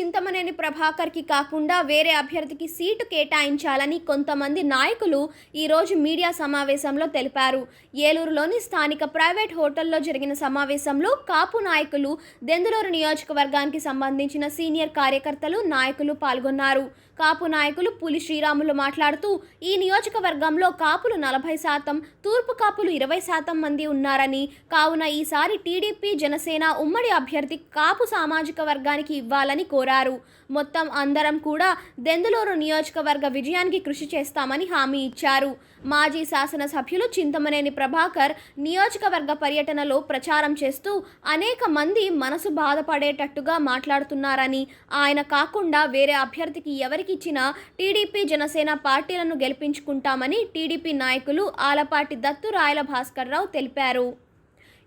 చింతమనేని ప్రభాకర్కి కాకుండా వేరే అభ్యర్థికి సీటు కేటాయించాలని కొంతమంది నాయకులు ఈరోజు మీడియా సమావేశంలో తెలిపారు. ఏలూరులోని స్థానిక ప్రైవేట్ హోటల్లో జరిగిన సమావేశంలో కాపు నాయకులు దెందులూరు నియోజకవర్గానికి సంబంధించిన సీనియర్ కార్యకర్తలు నాయకులు పాల్గొన్నారు. కాపు నాయకులు పులి శ్రీరాములు మాట్లాడుతూ ఈ నియోజకవర్గంలో కాపులు నలభై శాతం తూర్పు కాపులు ఇరవై శాతం మంది ఉన్నారని కావున ఈసారి టీడీపీ జనసేన ఉమ్మడి అభ్యర్థి కాపు సామాజిక వర్గానికి ఇవ్వాలని కోరారు. మొత్తం అందరం కూడా దెందులూరు నియోజకవర్గ విజయానికి కృషి చేస్తామని హామీ ఇచ్చారు. మాజీ శాసనసభ్యులు చింతమనేని ప్రభాకర్ నియోజకవర్గ పర్యటనలో ప్రచారం చేస్తూ అనేక మంది మనసు బాధపడేటట్టుగా మాట్లాడుతున్నారని ఆయన కాకుండా వేరే అభ్యర్థికి ఎవరికిచ్చినా టీడీపీ జనసేన పార్టీలను గెలిపించుకుంటామని టీడీపీ నాయకులు ఆలపాటి దత్తు రాయల భాస్కర్ రావు తెలిపారు.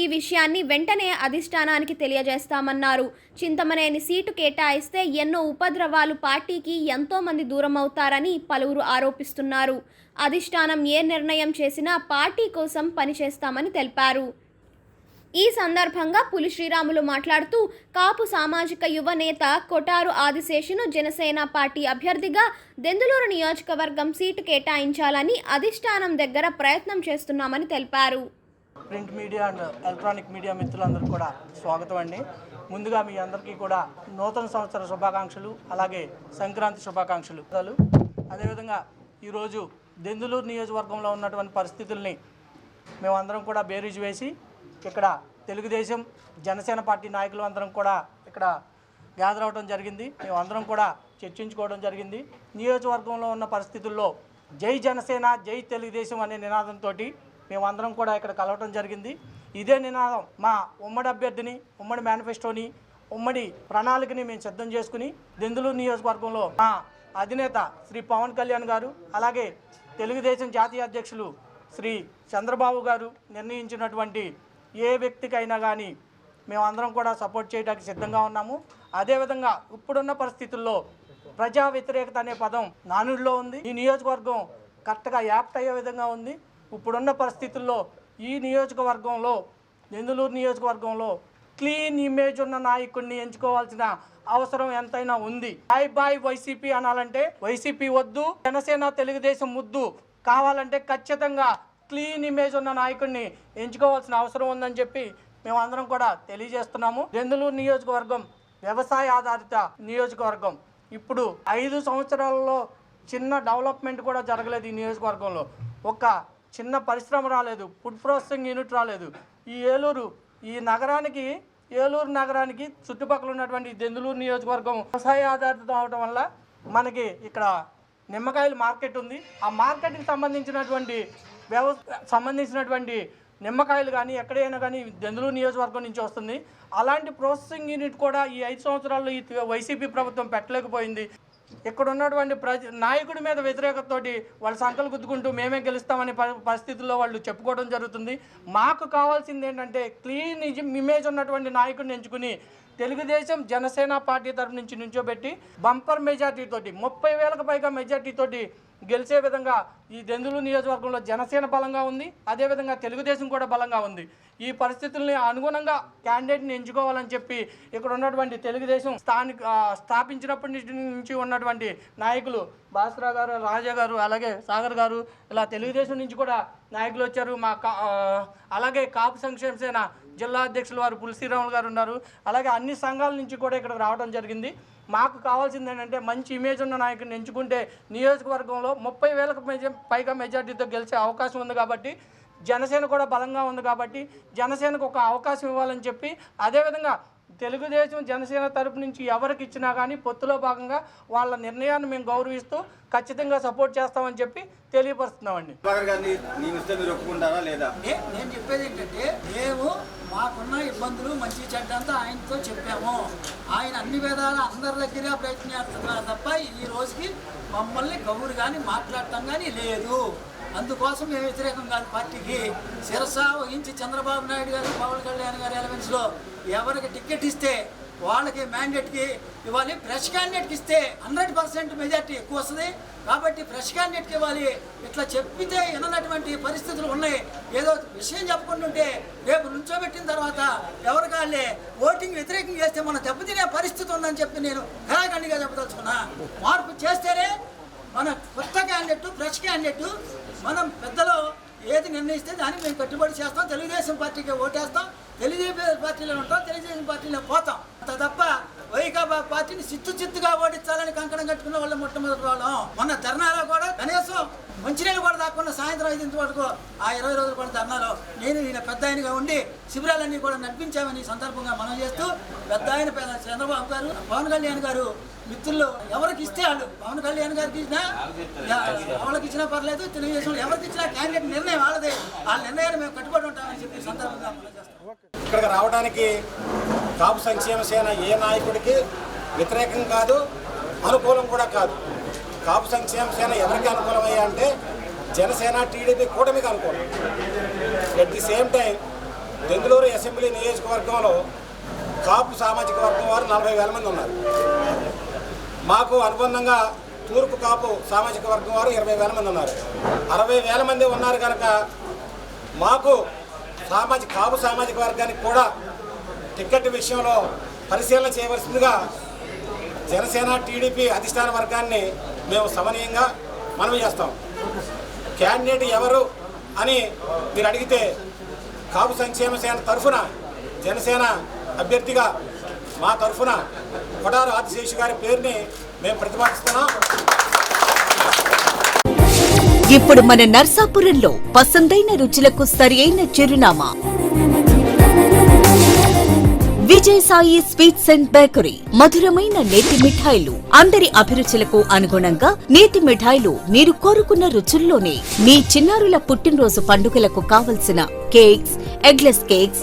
ఈ విషయాన్ని వెంటనే అధిష్టానానికి తెలియజేస్తామన్నారు. చింతమనేని సీటు కేటాయిస్తే ఎన్నో ఉపద్రవాలు పార్టీకి ఎంతోమంది దూరం అవుతారని పలువురు ఆరోపిస్తున్నారు. అధిష్టానం ఏ నిర్ణయం చేసినా పార్టీ కోసం పనిచేస్తామని తెలిపారు. ఈ సందర్భంగా పులి శ్రీరాములు మాట్లాడుతూ కాపు సామాజిక యువ నేత కొటారు ఆదిశేషును జనసేన పార్టీ అభ్యర్థిగా దెందులూరు నియోజకవర్గం సీటు కేటాయించాలని అధిష్టానం దగ్గర ప్రయత్నం చేస్తున్నామని తెలిపారు. Print media and electronic media మిత్రులందరూ కూడా స్వాగతం అండి. ముందుగా మీ అందరికీ కూడా నూతన సంవత్సర శుభాకాంక్షలు అలాగే సంక్రాంతి శుభాకాంక్షలు. అదేవిధంగా ఈరోజు దెందులూరు నియోజకవర్గంలో ఉన్నటువంటి పరిస్థితుల్ని మేమందరం కూడా బేరీజు వేసి ఇక్కడ తెలుగుదేశం జనసేన పార్టీ నాయకులు అందరం కూడా ఇక్కడ గ్యాదర్ అవడం జరిగింది. మేమందరం కూడా చర్చించుకోవడం జరిగింది. నియోజకవర్గంలో ఉన్న పరిస్థితుల్లో జై జనసేన జై తెలుగుదేశం అనే నినాదంతో మేమందరం కూడా ఇక్కడ కలవటం జరిగింది. ఇదే నినాదం మా ఉమ్మడి అభ్యర్థిని ఉమ్మడి మేనిఫెస్టోని ఉమ్మడి ప్రణాళికని మేము సిద్ధం చేసుకుని దెందులూరు నియోజకవర్గంలో మా అధినేత శ్రీ పవన్ కళ్యాణ్ గారు అలాగే తెలుగుదేశం జాతీయ అధ్యక్షులు శ్రీ చంద్రబాబు గారు నిర్ణయించినటువంటి ఏ వ్యక్తికైనా కానీ మేమందరం కూడా సపోర్ట్ చేయడానికి సిద్ధంగా ఉన్నాము. అదేవిధంగా ఇప్పుడున్న పరిస్థితుల్లో ప్రజా వ్యతిరేకత అనే పదం నానుడిలో ఉంది. ఈ నియోజకవర్గం కరెక్ట్గా యాప్ట్ అయ్యే విధంగా ఉంది. ఇప్పుడున్న పరిస్థితుల్లో ఈ నియోజకవర్గంలో నెందులూరు నియోజకవర్గంలో క్లీన్ ఇమేజ్ ఉన్న నాయకుడిని ఎంచుకోవాల్సిన అవసరం ఎంతైనా ఉంది. బాయ్ బాయ్ వైసీపీ అనాలంటే వైసీపీ వద్దు జనసేన తెలుగుదేశం ముద్దు కావాలంటే ఖచ్చితంగా క్లీన్ ఇమేజ్ ఉన్న నాయకుడిని ఎంచుకోవాల్సిన అవసరం ఉందని చెప్పి మేమందరం కూడా తెలియజేస్తున్నాము. దెందులూరు నియోజకవర్గం వ్యవసాయ ఆధారిత నియోజకవర్గం. ఇప్పుడు ఐదు సంవత్సరాలలో చిన్న డెవలప్మెంట్ కూడా జరగలేదు ఈ నియోజకవర్గంలో. ఒక చిన్న పరిశ్రమ రాలేదు ఫుడ్ ప్రాసెసింగ్ యూనిట్ రాలేదు. ఈ ఏలూరు ఈ నగరానికి ఏలూరు నగరానికి చుట్టుపక్కల ఉన్నటువంటి దెందులూరు నియోజకవర్గం వ్యవసాయ ఆధారితం అవడం వల్ల మనకి ఇక్కడ నిమ్మకాయల మార్కెట్ ఉంది. ఆ మార్కెట్కి సంబంధించినటువంటి వ్యవస్థ సంబంధించినటువంటి నిమ్మకాయలు కానీ ఎక్కడైనా కానీ దెందులూరు నియోజకవర్గం నుంచి వస్తుంది. అలాంటి ప్రాసెసింగ్ యూనిట్ కూడా ఈ ఐదు సంవత్సరాల్లో ఈ వైసీపీ ప్రభుత్వం పెట్టలేకపోయింది. ఇక్కడ ఉన్నటువంటి ప్రజ నాయకుడి మీద వ్యతిరేకతతోటి వాళ్ళ సంకలు గుద్దుకుంటూ మేమే గెలుస్తామనే పరిస్థితుల్లో వాళ్ళు చెప్పుకోవడం జరుగుతుంది. మాకు కావాల్సింది ఏంటంటే క్లీన్ ఇమేజ్ ఉన్నటువంటి నాయకుడిని ఎంచుకుని తెలుగుదేశం జనసేన పార్టీ తరఫు నుంచి నుంచోబెట్టి బంపర్ మెజార్టీ తోటి ముప్పై వేలకు పైగా మెజార్టీ తోటి గెలిచే విధంగా ఈ దెందులు నియోజకవర్గంలో జనసేన బలంగా ఉంది అదేవిధంగా తెలుగుదేశం కూడా బలంగా ఉంది. ఈ పరిస్థితుల్ని అనుగుణంగా క్యాండిడేట్ని ఎంచుకోవాలని చెప్పి ఇక్కడ ఉన్నటువంటి తెలుగుదేశం స్థానిక స్థాపించినప్పటి నుంచి ఉన్నటువంటి నాయకులు బాసరా గారు రాజా గారు అలాగే సాగర్ గారు ఇలా తెలుగుదేశం నుంచి కూడా నాయకులు వచ్చారు. మా కా అలాగే కాపు సంక్షేమ సేన జిల్లా అధ్యక్షులు వారు పులిశ్రీరాములు గారు ఉన్నారు. అలాగే అన్ని సంఘాల నుంచి కూడా ఇక్కడికి రావడం జరిగింది. మాకు కావాల్సింది ఏంటంటే మంచి ఇమేజ్ ఉన్న నాయకుడిని ఎంచుకుంటే నియోజకవర్గంలో ముప్పై వేలకు మెజ- పైగా మెజార్టీతో గెలిచే అవకాశం ఉంది కాబట్టి జనసేన కూడా బలంగా ఉంది కాబట్టి జనసేనకు ఒక అవకాశం ఇవ్వాలని చెప్పి అదేవిధంగా తెలుగుదేశం జనసేన తరపు నుంచి ఎవరికి ఇచ్చినా కానీ పొత్తులో భాగంగా వాళ్ళ నిర్ణయాన్ని మేము గౌరవిస్తూ ఖచ్చితంగా సపోర్ట్ చేస్తామని చెప్పి తెలియపరుస్తున్నామండి. ఒప్పుకుంటారా లేదా? నేను చెప్పేది ఏంటంటే మేము మాకున్న ఇబ్బందులు మంచి చెడ్డ అంతా ఆయనతో చెప్పాము. ఆయన అన్ని విధాల అందరి దగ్గర ప్రయత్నిస్తున్నారు తప్ప ఈ రోజుకి మమ్మల్ని గౌరు కానీ మాట్లాడటం కానీ లేదు. అందుకోసం మేము వ్యతిరేకం కాదు పార్టీకి. శిరస వహించి చంద్రబాబు నాయుడు గారు పవన్ కళ్యాణ్ గారి ఎలవెన్స్లో ఎవరికి టికెట్ ఇస్తే వాళ్ళకి మ్యాండేట్కి ఇవ్వాలి. ఫ్రెష్ క్యాండిడేట్కి ఇస్తే హండ్రెడ్ పర్సెంట్ మెజార్టీ ఎక్కువ వస్తుంది. కాబట్టి ఫ్రెష్ క్యాండిడేట్కి ఇవ్వాలి. ఇట్లా చెప్పితే విననటువంటి పరిస్థితులు ఉన్నాయి. ఏదో విషయం చెప్పుకుంటుంటే రేపు నుంచోబెట్టిన తర్వాత ఎవరికాళ్ళే ఓటింగ్ వ్యతిరేకం చేస్తే మనం దెబ్బతినే పరిస్థితి ఉందని చెప్పి నేను కళాఖండిగా చెప్పదలుచుకున్నా. మార్పు చేస్తేనే మన కొత్త క్యాండిడేట్ ఫ్రెష్ క్యాండిడేట్ మనం పెద్దలో ఏది నిర్ణయిస్తే దానికి మేము కట్టుబడి చేస్తాం తెలుగుదేశం పార్టీకి ఓటేస్తాం తెలుగుదేశం పార్టీలో ఉంటాం తెలుగుదేశం పార్టీలో పోతాం. అంత తప్ప వైకాపా పార్టీని చిత్తు చిత్తుగా ఓడించాలని కంకణం కట్టుకున్న వాళ్ళు మొట్టమొదటి వాళ్ళం. మొన్న ధర్నాలో కూడా కనీసం మంచినీళ్ళు కూడా దాక్కుండా సాయంత్రం ఐదింటి వరకు ఆ ఇరవై రోజులు కూడా ధర్నాలో నేను ఈయన పెద్ద ఆయనగా ఉండి శిబిరాలన్నీ కూడా నడిపించామని సందర్భంగా మనం చేస్తూ పెద్ద ఆయన చంద్రబాబు గారు పవన్ కళ్యాణ్ గారు మిత్రులు ఎవరికి ఇస్తే వాళ్ళు. పవన్ కళ్యాణ్ గారికి ఇచ్చినా ఎవరికి ఇచ్చినా పర్లేదు తెలుగుదేశం ఎవరికి ఇచ్చినా క్యాండిడేట్ నిర్ణయం వాళ్ళదే. ఆ నిర్ణయాన్ని మేము కట్టుబడి ఉంటామని చెప్పి సందర్భంగా ఇక్కడికి రావడానికి కాపు సంక్షేమ సేన ఏ నాయకుడికి వ్యతిరేకం కాదు అనుకూలం కూడా కాదు. కాపు సంక్షేమ సేన ఎవరికి అనుకూలమయ్యా అంటే జనసేన టీడీపీ కూటమికి అనుకూలం. At the same time Bengaluru assembly నియోజకవర్గంలో కాపు సామాజిక వర్గం వారు నలభై వేల మంది ఉన్నారు. మాకు అనుబంధంగా తూర్పు కాపు సామాజిక వర్గం వారు ఇరవై వేల మంది ఉన్నారు. అరవై వేల మంది ఉన్నారు కనుక మాకు సామాజిక కాపు సామాజిక వర్గానికి కూడా టిక్కెట్ విషయంలో పరిశీలన చేయవలసిందిగా జనసేన టీడీపీ అధిష్టాన వర్గాన్ని మేము సమనీయంగా మనవి చేస్తాం. క్యాండిడేట్ ఎవరు అని మీరు అడిగితే కాపు సంక్షేమ సేన తరఫున జనసేన అభ్యర్థిగా మా తరఫున కొటారు ఆదిశేషు గారి పేరుని మేము ప్రతిపాదిస్తున్నాం. ఇప్పుడు మన నర్సాపురంలో పసందైన రుచులకు సరియైన చిరునామా. Vijay Sai sweets and bakery మధురమైన నేతి మిఠాయిలు. అందరి అభిరుచులకు అనుగుణంగా నేతి మిఠాయిలు మీరు కోరుకున్న రుచుల్లోనే మీ చిన్నారుల పుట్టినరోజు పండుగలకు కావలసిన cakes eggless cakes